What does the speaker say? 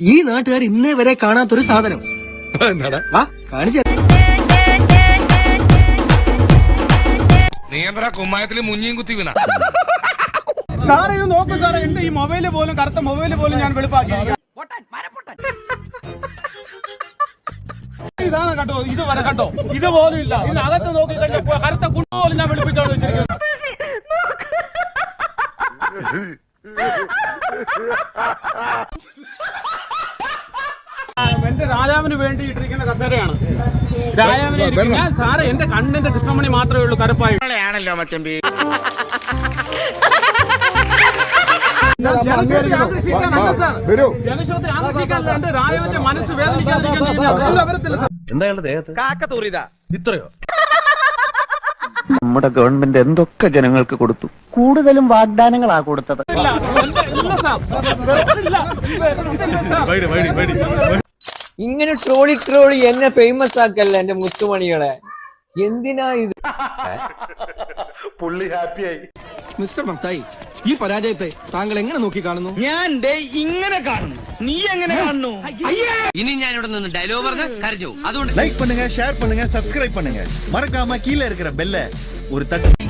ഈ നാട്ടുകാർ ഇന്നേ വരെ കാണാത്തൊരു സാധനം. വാ കാണിച്ചു നീ എന്താ കുമ്മായത്തിൽ മുഞ്ഞിയും കുത്തി വീണ? സാറേ ഇത് നോക്കൂ സാറേ എന്റെ ഈ മൊബൈൽ പോലും കറുത്ത മൊബൈൽ പോലും ഞാൻ വെളുപ്പാക്കി. ഇതാണ് കേട്ടോ ഇത് വരെ കേട്ടോ. ഇത് പോലും ഇല്ല. ഇതിനകത്ത് നോക്കി കണ്ടോ കറുത്ത കുണ്ണ പോലും ഞാൻ വെളുപ്പിച്ചോണ്ട് വെച്ചിരിക്കുന്നു. എന്റെ രാജാവിന് വേണ്ടി ഇട്ടിരിക്കുന്ന കസേരയാണ്. രാജാവിനെ ഇരിക്കുന്ന- ഞാൻ സാറേ എന്റെ കണ്ണിന്റെ കൃഷ്ണമണി മാത്രമേ ഉള്ളൂ കറുപ്പായി. ആണല്ലോ മച്ചമ്പി ജനശ്രദ്ധ ആകർഷിക്കാനല്ല എന്റെ രാജാവിന്റെ മനസ്സ് വേദനിക്കാതിരിക്കാൻ അതല്ല വരത്തില്ല സാർ. നമ്മുടെ ഗവൺമെന്റ് എന്തൊക്കെ ജനങ്ങൾക്ക് കൊടുത്തു? കൂടുതലും വാഗ്ദാനങ്ങളാ കൊടുത്തത്. ഇങ്ങനെ ട്രോളി ട്രോളി എന്നെ ഫേമസ് ആക്കല്ല എന്റെ മുത്തുമണികളെ? എന്തിനാ ഇത്? പുള്ളി ഹാപ്പിയായി മിസ്റ്റർ മത്തായി ഈ പരാജയത്തെ താങ്കൾ എങ്ങനെ നോക്കി കാണുന്നു? ഞാൻ ഇങ്ങനെ കാണുന്നു. ഇനി ഞാൻ ഇവിടെ നിന്ന് ഡയലോഗ് പറഞ്ഞ് കരഞ്ഞു അതുകൊണ്ട് லைக் பண்ணுங்க ஷேர் பண்ணுங்க சப்ஸ்கிரைப் பண்ணுங்க மறக்காம கீழே இருக்கிற பெல்ல ஒரு தட்டு